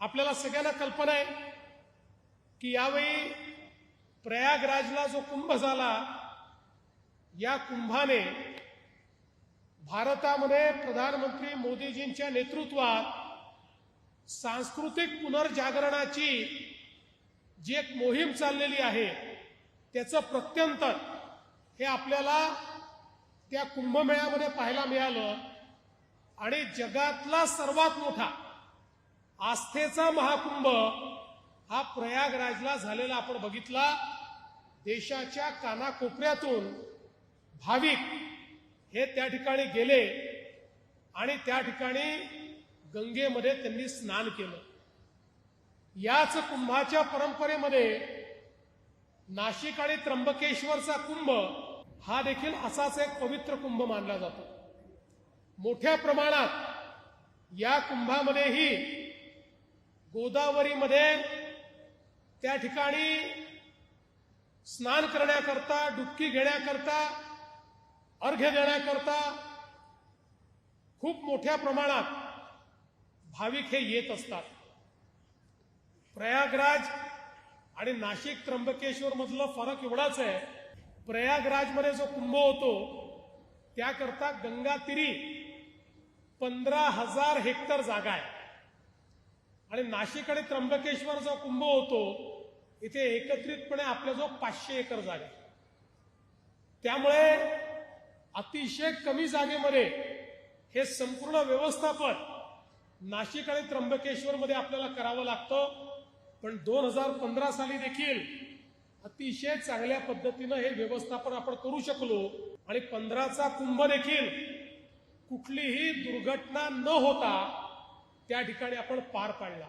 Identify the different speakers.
Speaker 1: आपल्याला सगळ्यांना कल्पना आहे की यावेळी प्रयागराजला जो कुंभ झाला या कुंभाने भारतामध्ये प्रधानमंत्री मोदीजींच्या नेतृत्वात सांस्कृतिक पुनर्जागरणाची जी एक मोहीम चाललेली आहे त्याचं प्रत्यंतर हे आपल्याला त्या कुंभमेळ्यामध्ये पाहायला मिळालं. आणि जगातला सर्वात मोठा आस्थेचा महाकुंभ हा प्रयागराजला झालेला आपण बघितला. देशाच्या कानाकोपऱ्यातून भाविक हे त्या ठिकाणी गेले आणि त्या ठिकाणी गंगेमध्ये त्यांनी स्नान केलं. याच कुंभाच्या परंपरेमध्ये नाशिक आणि त्र्यंबकेश्वरचा कुंभ हा देखील असाच एक पवित्र कुंभ मानला जातो. मोठ्या प्रमाणात या कुंभामध्येही गोदावरीमध्ये त्या ठिकाणी स्नान करण्याकरता डुबकी घेण्याकरता अर्घ्य देण्याकरता खूप मोठ्या प्रमाणात भाविक हे येत असतात. प्रयागराज आणि नाशिक त्र्यंबकेश्वर मधलं फरक एवढाच आहे प्रयागराजमध्ये जो कुंभ होतो त्याकरता गंगातिरी पंधरा हजार हेक्टर जागा आहे. आणि नाशिक आणि त्र्यंबकेश्वर जो कुंभ होतो इथे एकत्रितपणे आपल्या जो पाचशे एकर जागा त्यामुळे अतिशय कमी जागेमध्ये हे संपूर्ण व्यवस्थापन नाशिक आणि त्र्यंबकेश्वर मध्ये आपल्याला करावं लागतं. पण दोन हजार पंधरा साली देखील अतिशय चांगल्या पद्धतीनं हे व्यवस्थापन आपण करू शकलो आणि पंधराचा कुंभ देखील कुठलीही दुर्घटना न होता त्या ठिकाणी आपण पार पाडला.